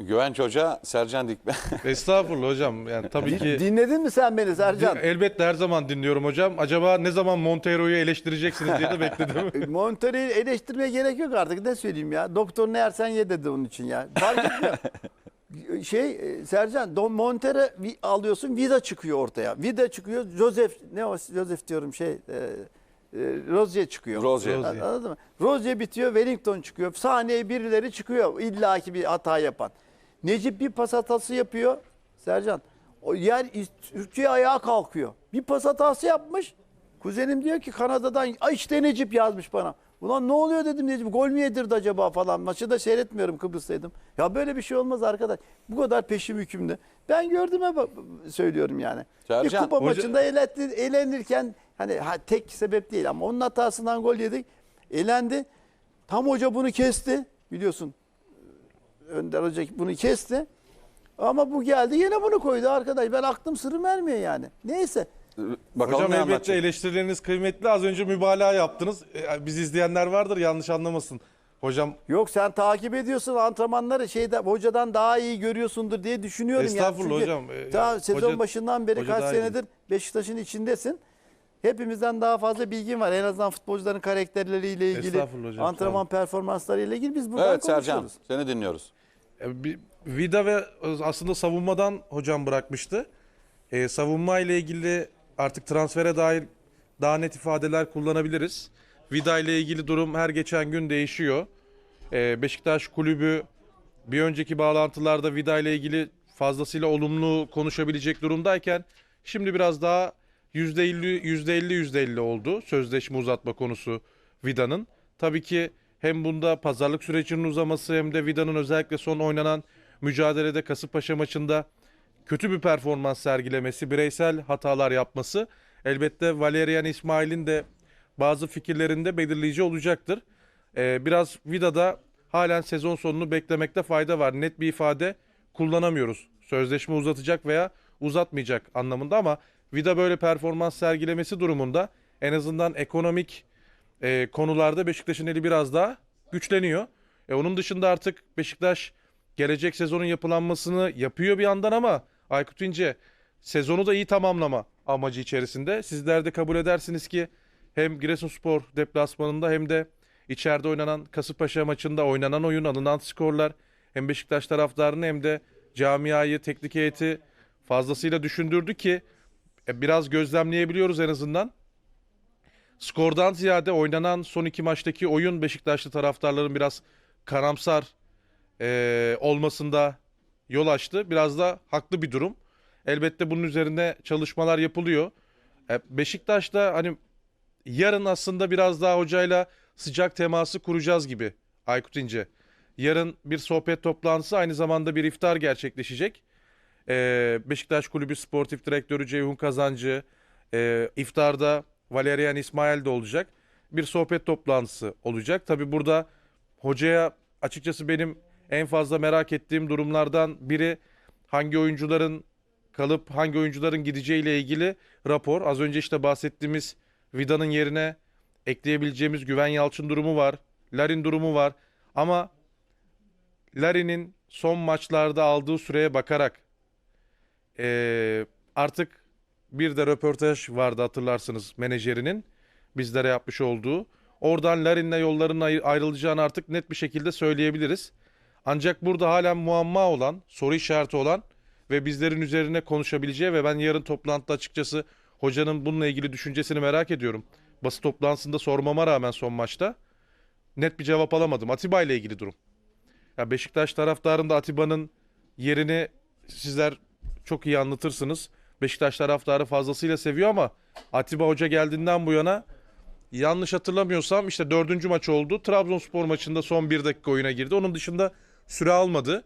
Güvenç Hoca, Sercan Dikme. Estağfurullah hocam. Yani tabii ki Dinledin mi sen beni Sercan? elbette her zaman dinliyorum hocam. Acaba ne zaman Montero'yu eleştireceksiniz diye de bekledim. Montero'yu eleştirmeye gerek yok artık ne söyleyeyim ya. Doktor ne yersen ye dedi onun için ya. Fark etmiyor. şey e, Sercan Don Montero vi- alıyorsun vida çıkıyor ortaya. Vida çıkıyor. Joseph ne o Joseph diyorum şey e, e, Rozier çıkıyor. Rozier. An- Anladın mı? Rozier bitiyor, Wellington çıkıyor. Sahneye birileri çıkıyor. İlla ki bir hata yapan. Necip bir pas hatası yapıyor. Sercan. O yer Türkiye ayağa kalkıyor. Bir pas hatası yapmış. Kuzenim diyor ki Kanada'dan ay işte Necip yazmış bana. Ulan ne oluyor dedim Necip gol mü yedirdi acaba falan. Maçı da seyretmiyorum Kıbrıs'taydım. Ya böyle bir şey olmaz arkadaş. Bu kadar peşim hükümde. Ben gördüğüme söylüyorum yani. Sercan, bir kupa hoca- maçında eğletti, eğlenirken hani ha, tek sebep değil ama onun hatasından gol yedik. Eğlendi. Tam hoca bunu kesti biliyorsun. Önder Hoca bunu kesti. Ama bu geldi yine bunu koydu arkadaş. Ben aklım sırrım ermiyor yani. Neyse. Bakalım hocam elbette eleştirileriniz kıymetli. Az önce mübalağa yaptınız. E, Biz izleyenler vardır yanlış anlamasın. Hocam Yok sen takip ediyorsun antrenmanları şeyde hocadan daha iyi görüyorsundur diye düşünüyorum. yani. Estağfurullah Çünkü hocam. Ee, Daha yani sezon hoca- başından beri hoca kaç daha iyi. senedir Beşiktaş'ın içindesin. Hepimizden daha fazla bilgin var. En azından futbolcuların karakterleriyle ilgili, Estağfurullah hocam, antrenman performanslarıyla ilgili biz buradan Evet Sercan, konuşuyoruz. seni dinliyoruz. E, Vida ve aslında savunmadan hocam bırakmıştı. E, savunma ile ilgili artık transfere dair daha net ifadeler kullanabiliriz. Vida ile ilgili durum her geçen gün değişiyor. E, Beşiktaş kulübü bir önceki bağlantılarda Vida ile ilgili fazlasıyla olumlu konuşabilecek durumdayken şimdi biraz daha %50 %50 %50 oldu sözleşme uzatma konusu Vida'nın. Tabii ki hem bunda pazarlık sürecinin uzaması hem de Vida'nın özellikle son oynanan mücadelede Kasımpaşa maçında kötü bir performans sergilemesi, bireysel hatalar yapması elbette Valerian İsmail'in de bazı fikirlerinde belirleyici olacaktır. Ee, biraz Vida'da halen sezon sonunu beklemekte fayda var. Net bir ifade kullanamıyoruz. Sözleşme uzatacak veya uzatmayacak anlamında ama Vida böyle performans sergilemesi durumunda en azından ekonomik e, konularda Beşiktaş'ın eli biraz daha güçleniyor. E, onun dışında artık Beşiktaş gelecek sezonun yapılanmasını yapıyor bir yandan ama Aykut İnce sezonu da iyi tamamlama amacı içerisinde. Sizler de kabul edersiniz ki hem Giresunspor deplasmanında hem de içeride oynanan Kasımpaşa maçında oynanan oyun, alınan skorlar hem Beşiktaş taraftarını hem de camiayı, teknik heyeti fazlasıyla düşündürdü ki e, biraz gözlemleyebiliyoruz en azından. Skordan ziyade oynanan son iki maçtaki oyun Beşiktaşlı taraftarların biraz karamsar e, olmasında yol açtı. Biraz da haklı bir durum. Elbette bunun üzerine çalışmalar yapılıyor. E, Beşiktaş'ta hani yarın aslında biraz daha hocayla sıcak teması kuracağız gibi Aykut İnce. Yarın bir sohbet toplantısı aynı zamanda bir iftar gerçekleşecek. E, Beşiktaş Kulübü Sportif Direktörü Ceyhun Kazancı, e, iftarda Valerian İsmail de olacak. Bir sohbet toplantısı olacak. Tabi burada hocaya açıkçası benim en fazla merak ettiğim durumlardan biri hangi oyuncuların kalıp hangi oyuncuların gideceğiyle ilgili rapor. Az önce işte bahsettiğimiz Vida'nın yerine ekleyebileceğimiz Güven Yalçın durumu var. Larin durumu var. Ama Larin'in son maçlarda aldığı süreye bakarak eee, artık bir de röportaj vardı hatırlarsınız menajerinin bizlere yapmış olduğu. Oradan Larin'le yolların ayr- ayrılacağını artık net bir şekilde söyleyebiliriz. Ancak burada halen muamma olan, soru işareti olan ve bizlerin üzerine konuşabileceği ve ben yarın toplantıda açıkçası hocanın bununla ilgili düşüncesini merak ediyorum. Basın toplantısında sormama rağmen son maçta net bir cevap alamadım. Atiba ile ilgili durum. Ya Beşiktaş taraftarında Atiba'nın yerini sizler çok iyi anlatırsınız. Beşiktaş taraftarı fazlasıyla seviyor ama Atiba Hoca geldiğinden bu yana yanlış hatırlamıyorsam işte dördüncü maç oldu. Trabzonspor maçında son bir dakika oyuna girdi. Onun dışında süre almadı.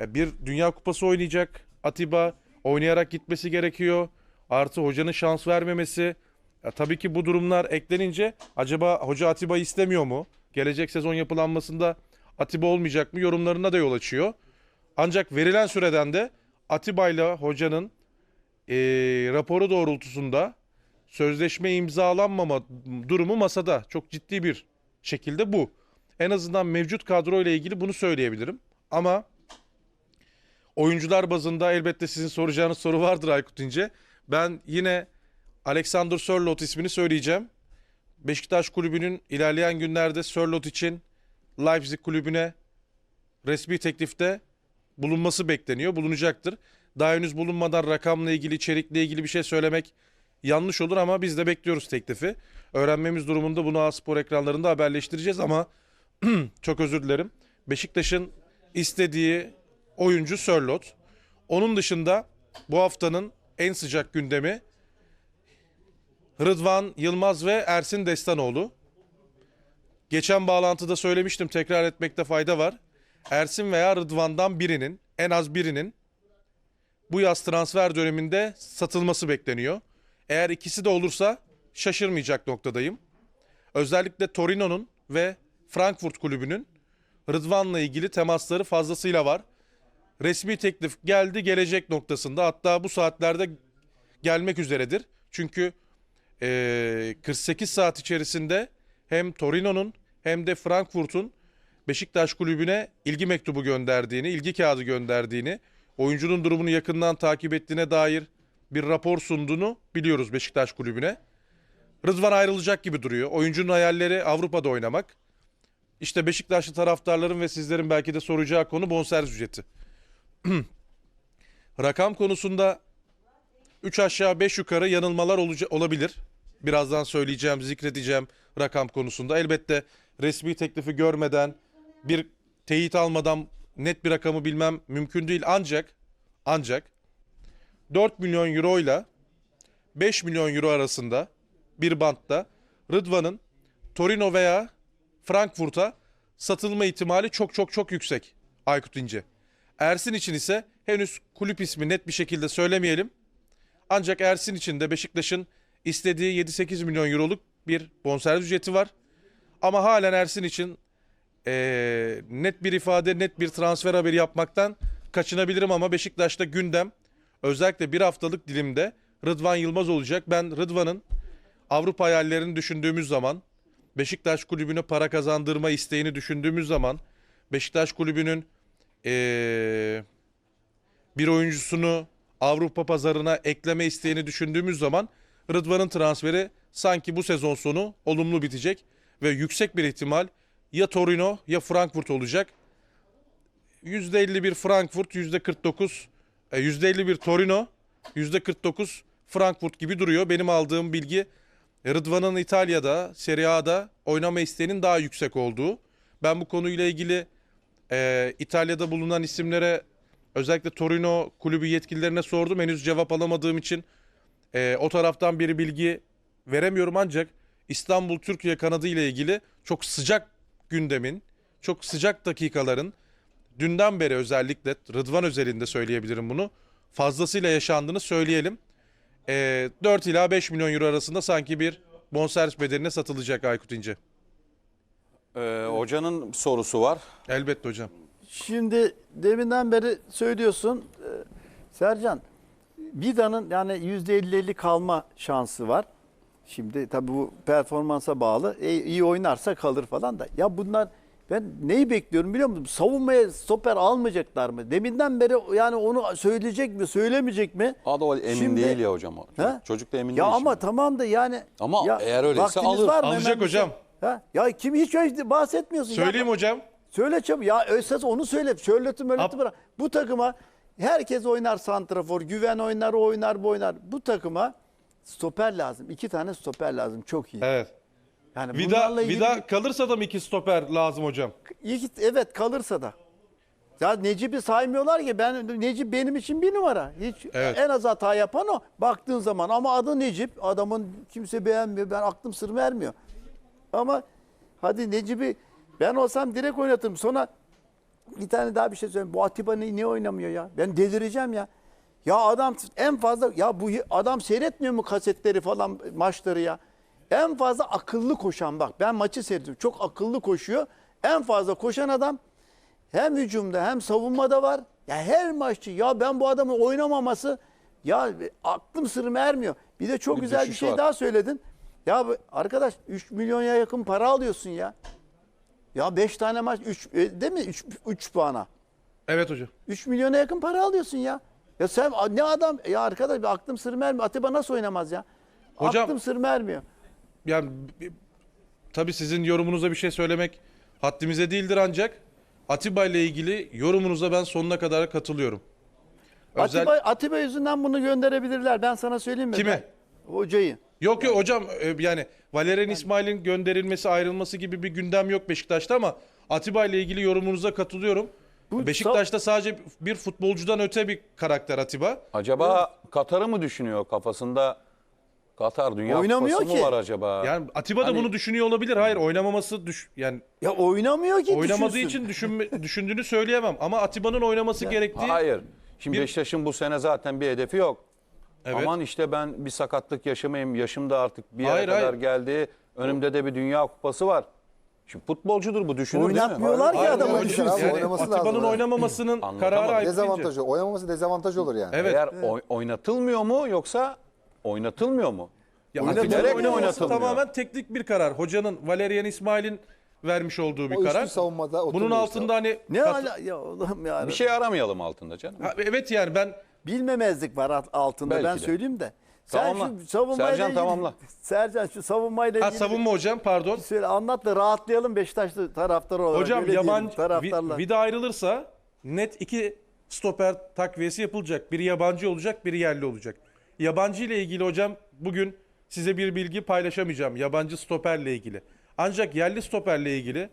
Bir Dünya Kupası oynayacak. Atiba oynayarak gitmesi gerekiyor. Artı hocanın şans vermemesi. Ya tabii ki bu durumlar eklenince acaba hoca Atiba istemiyor mu? Gelecek sezon yapılanmasında Atiba olmayacak mı? Yorumlarına da yol açıyor. Ancak verilen süreden de Atiba ile hocanın eee, raporu doğrultusunda sözleşme imzalanmama durumu masada. Çok ciddi bir şekilde bu. En azından mevcut kadro ile ilgili bunu söyleyebilirim. Ama Oyuncular bazında elbette sizin soracağınız soru vardır Aykut İnce. Ben yine Alexander Sörloth ismini söyleyeceğim. Beşiktaş Kulübü'nün ilerleyen günlerde Sörloth için Leipzig Kulübü'ne resmi teklifte bulunması bekleniyor. Bulunacaktır. Daha henüz bulunmadan rakamla ilgili, içerikle ilgili bir şey söylemek yanlış olur ama biz de bekliyoruz teklifi. Öğrenmemiz durumunda bunu A-Spor ekranlarında haberleştireceğiz ama çok özür dilerim. Beşiktaş'ın istediği oyuncu Sörloth. Onun dışında bu haftanın en sıcak gündemi Rıdvan Yılmaz ve Ersin Destanoğlu. Geçen bağlantıda söylemiştim tekrar etmekte fayda var. Ersin veya Rıdvan'dan birinin en az birinin bu yaz transfer döneminde satılması bekleniyor. Eğer ikisi de olursa şaşırmayacak noktadayım. Özellikle Torino'nun ve Frankfurt kulübünün Rıdvan'la ilgili temasları fazlasıyla var. Resmi teklif geldi gelecek noktasında hatta bu saatlerde gelmek üzeredir. Çünkü eee, 48 saat içerisinde hem Torino'nun hem de Frankfurt'un Beşiktaş kulübüne ilgi mektubu gönderdiğini, ilgi kağıdı gönderdiğini, oyuncunun durumunu yakından takip ettiğine dair bir rapor sunduğunu biliyoruz Beşiktaş kulübüne. Rıdvan ayrılacak gibi duruyor. Oyuncunun hayalleri Avrupa'da oynamak. İşte Beşiktaşlı taraftarların ve sizlerin belki de soracağı konu bonservis ücreti. Rakam konusunda 3 aşağı 5 yukarı yanılmalar olabilir. Birazdan söyleyeceğim, zikredeceğim rakam konusunda. Elbette resmi teklifi görmeden, bir teyit almadan net bir rakamı bilmem mümkün değil. Ancak ancak 4 milyon euro ile 5 milyon euro arasında bir bantta Rıdvan'ın Torino veya Frankfurt'a satılma ihtimali çok çok çok yüksek Aykut İnce. Ersin için ise henüz kulüp ismi net bir şekilde söylemeyelim. Ancak Ersin için de Beşiktaş'ın istediği 7-8 milyon euroluk bir bonservis ücreti var. Ama halen Ersin için eee, net bir ifade, net bir transfer haberi yapmaktan kaçınabilirim ama Beşiktaş'ta gündem özellikle bir haftalık dilimde Rıdvan Yılmaz olacak. Ben Rıdvan'ın Avrupa hayallerini düşündüğümüz zaman, Beşiktaş kulübüne para kazandırma isteğini düşündüğümüz zaman, Beşiktaş kulübünün eee, bir oyuncusunu Avrupa pazarına ekleme isteğini düşündüğümüz zaman Rıdvan'ın transferi sanki bu sezon sonu olumlu bitecek ve yüksek bir ihtimal ya Torino ya Frankfurt olacak. %51 Frankfurt, %49 e, %51 Torino, %49 Frankfurt gibi duruyor. Benim aldığım bilgi Rıdvan'ın İtalya'da, Serie A'da oynama isteğinin daha yüksek olduğu. Ben bu konuyla ilgili e, İtalya'da bulunan isimlere özellikle Torino kulübü yetkililerine sordum. Henüz cevap alamadığım için e, o taraftan bir bilgi veremiyorum ancak İstanbul Türkiye kanadı ile ilgili çok sıcak gündemin, çok sıcak dakikaların dünden beri özellikle Rıdvan özelinde söyleyebilirim bunu. Fazlasıyla yaşandığını söyleyelim. E, 4 ila 5 milyon euro arasında sanki bir bonservis bedeline satılacak Aykut İnce. Ee, hocanın sorusu var. Elbette hocam. Şimdi deminden beri söylüyorsun e, Sercan Vida'nın yani %50-50 kalma şansı var. Şimdi tabii bu performansa bağlı. E, iyi oynarsa kalır falan da. Ya bunlar ben neyi bekliyorum biliyor musun? Savunmaya stoper almayacaklar mı? Deminden beri yani onu söyleyecek mi, söylemeyecek mi? Adol emin Şimdi- değil ya hocam. o. Ha? Çocuk da emin Ya değil. ama şimdi. tamam da yani. Ama ya eğer öyleyse vaktiniz alır. var mı? Alacak Hemen bir şey- hocam. Ha? Ya kim hiç öyle bahsetmiyorsun. ya. Söyleyeyim hocam. Söyle çabuk. Ya esas onu söyle. Mörleti Ab- bırak. Bu takıma herkes oynar santrafor. Güven oynar, o oynar, bu oynar. Bu takıma stoper lazım. İki tane stoper lazım. Çok iyi. Evet. Yani Vida, bunlarla ilgili Vida kalırsa da mı iki stoper lazım hocam? İki- evet kalırsa da. Ya Necip'i saymıyorlar ki ben Necip benim için bir numara. Hiç Evet. en az hata yapan o baktığın zaman ama adı Necip. Adamın kimse beğenmiyor. Ben aklım sır vermiyor. Ama hadi Necip'i ben olsam direkt oynatırım. Sonra bir tane daha bir şey söyleyeyim. Bu Atiba ni- niye oynamıyor ya? Ben delireceğim ya. Ya adam en fazla ya bu adam seyretmiyor mu kasetleri falan maçları ya? En fazla akıllı koşan bak ben maçı seyrediyorum. Çok akıllı koşuyor. En fazla koşan adam hem hücumda hem savunmada var. Ya her maççı ya ben bu adamın oynamaması ya aklım sırrım ermiyor. Bir de çok Bir güzel bir şey var. daha söyledin. Ya arkadaş 3 milyona yakın para alıyorsun ya. Ya 5 tane maç 3 değil mi? 3 3 puana. Evet hocam. 3 milyona yakın para alıyorsun ya. Ya sen ne adam ya arkadaş bir aklım sır ermiyor. Atiba nasıl oynamaz ya? Hocam- aklım sır ermiyor. Yani tabii sizin yorumunuza bir şey söylemek haddimize değildir ancak Atiba ile ilgili yorumunuza ben sonuna kadar katılıyorum. Özel... Atiba, Atiba yüzünden bunu gönderebilirler. Ben sana söyleyeyim mi? Kime? Ben- hocayı. Yok yok hocam e, yani Valerian İsmail'in gönderilmesi ayrılması gibi bir gündem yok Beşiktaş'ta ama Atiba ile ilgili yorumunuza katılıyorum. Bu Beşiktaş'ta sadece bir futbolcudan öte bir karakter Atiba. Acaba Katar'ı mı düşünüyor kafasında? Katar Dünya Oynamıyor Kupası mı ki. var acaba? Yani Atiba da Hani- bunu düşünüyor olabilir. Hayır oynamaması düş yani Ya oynamıyor ki oynamadığı düşünsün. için düşünme, düşündüğünü söyleyemem ama Atiba'nın oynaması gerektiği Hayır. Şimdi Bir- Beşiktaş'ın bu sene zaten bir hedefi yok. Evet. Aman işte ben bir sakatlık yaşamayayım. Yaşım da artık bir yere Hayır, kadar hayır. geldi. Önümde de bir Dünya Kupası var. Şimdi futbolcudur bu düşünür? Oynatmıyorlar ki adamı oyun- düşünsün. Yani oynaması lazım Atiba'nın yani. oynamamasının Anlatamadım. kararı ait Dezavantajı. Oynamaması dezavantaj olur yani. Evet. Eğer oy- oynatılmıyor mu yoksa oynatılmıyor mu? Ya Bilerek Atiba'nın mi oynaması oynatılmıyor? tamamen teknik bir karar. Hocanın Valerian İsmail'in vermiş olduğu bir O karar. savunmada Bunun işte. altında hani Ne kat- hala ya Allah'ım ya. Bir şey aramayalım altında canım. Ha, evet yani ben Bilmemezlik var alt- altında Belki ben de. söyleyeyim de. Sen Tamamla. şu savunmayla Sercan, ilgili, tamamla. Sercan şu savunmayla ha, ilgili savunma hocam pardon. söyle anlat da rahatlayalım Beşiktaşlı taraftar olarak. Hocam öyle diyelim, yabancı taraftarlar. Vi- Vida ayrılırsa net iki stoper takviyesi yapılacak. Biri yabancı olacak, biri yerli olacak. Yabancı ile ilgili hocam bugün size bir bilgi paylaşamayacağım. Yabancı stoperle ilgili. Ancak yerli stoperle ilgili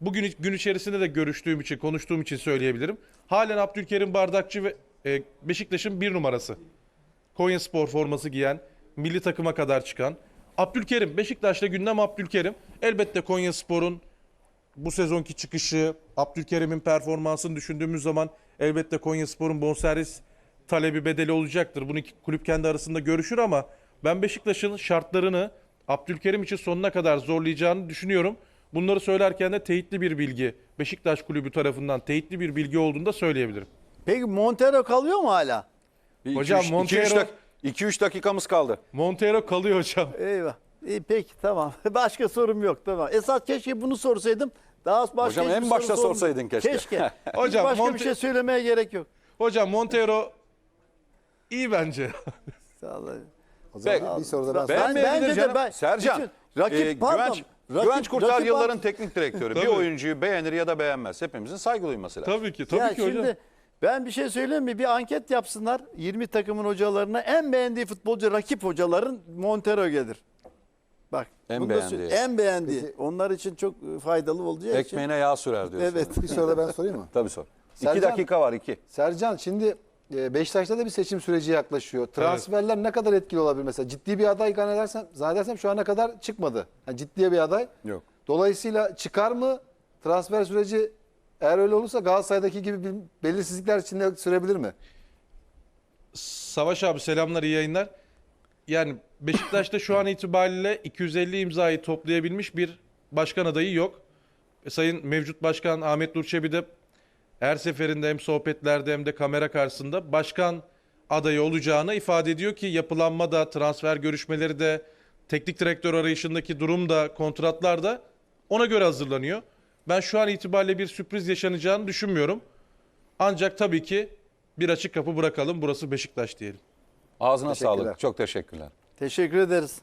bugün gün içerisinde de görüştüğüm için, konuştuğum için söyleyebilirim. Halen Abdülkerim Bardakçı ve e, Beşiktaş'ın bir numarası. Konya Spor forması giyen, milli takıma kadar çıkan. Abdülkerim, Beşiktaş'ta gündem Abdülkerim. Elbette Konya Spor'un bu sezonki çıkışı, Abdülkerim'in performansını düşündüğümüz zaman elbette Konyaspor'un bonservis talebi bedeli olacaktır. Bunu kulüp kendi arasında görüşür ama ben Beşiktaş'ın şartlarını Abdülkerim için sonuna kadar zorlayacağını düşünüyorum. Bunları söylerken de teyitli bir bilgi, Beşiktaş kulübü tarafından teyitli bir bilgi olduğunu da söyleyebilirim. Peki Montero kalıyor mu hala? Hocam Montero- 2-3 dakikamız kaldı. Montero kalıyor hocam. Eyvah. İyi peki tamam. Başka sorum yok tamam. Esat keşke bunu sorsaydım. Daha başka Hocam hiçbir en soru başta sormayayım. sorsaydın keşke. Keşke. Hocam, Hocam başka Monte- bir şey söylemeye gerek yok. Hocam Montero iyi bence. Sağ olun. O zaman Peki. bir soru da ben Ben-. Beğenmeyebilir bence de canım. ben- Sercan, bütün- rakip- e, pardon, Güvenç, rakip- Güvenç Kurtar rakip yılların teknik direktörü. bir Tabii. oyuncuyu beğenir ya da beğenmez. Hepimizin saygı duyması lazım. tabii ki, tabii ya ki şimdi hocam. Ben bir şey söyleyeyim mi? Bir anket yapsınlar. 20 takımın hocalarına en beğendiği futbolcu rakip hocaların Montero gelir. Bak. En bunu beğendiği. En beğendiği. Peki- Onlar için çok faydalı olacağı için. Ekmeğine yağ sürer diyorsun. Evet. Bir soru da ben sorayım mı? Tabii sor. Sercan- 2 dakika var 2. Sercan şimdi e, Beşiktaş'ta da bir seçim süreci yaklaşıyor. Transferler ne kadar etkili olabilir mesela? Ciddi bir aday zannedersem, zannedersem şu ana kadar çıkmadı. Yani ciddi bir aday. Yok. Dolayısıyla çıkar mı transfer süreci eğer öyle olursa Galatasaray'daki gibi bir belirsizlikler içinde sürebilir mi? Savaş abi selamlar iyi yayınlar. Yani Beşiktaş'ta şu an itibariyle 250 imzayı toplayabilmiş bir başkan adayı yok. E, Sayın mevcut başkan Ahmet Nur de her seferinde hem sohbetlerde hem de kamera karşısında başkan adayı olacağını ifade ediyor ki yapılanma da transfer görüşmeleri de teknik direktör arayışındaki durum da kontratlar da ona göre hazırlanıyor. Ben şu an itibariyle bir sürpriz yaşanacağını düşünmüyorum. Ancak tabii ki bir açık kapı bırakalım. Burası Beşiktaş diyelim. Ağzına sağlık. Çok teşekkürler. Teşekkür ederiz.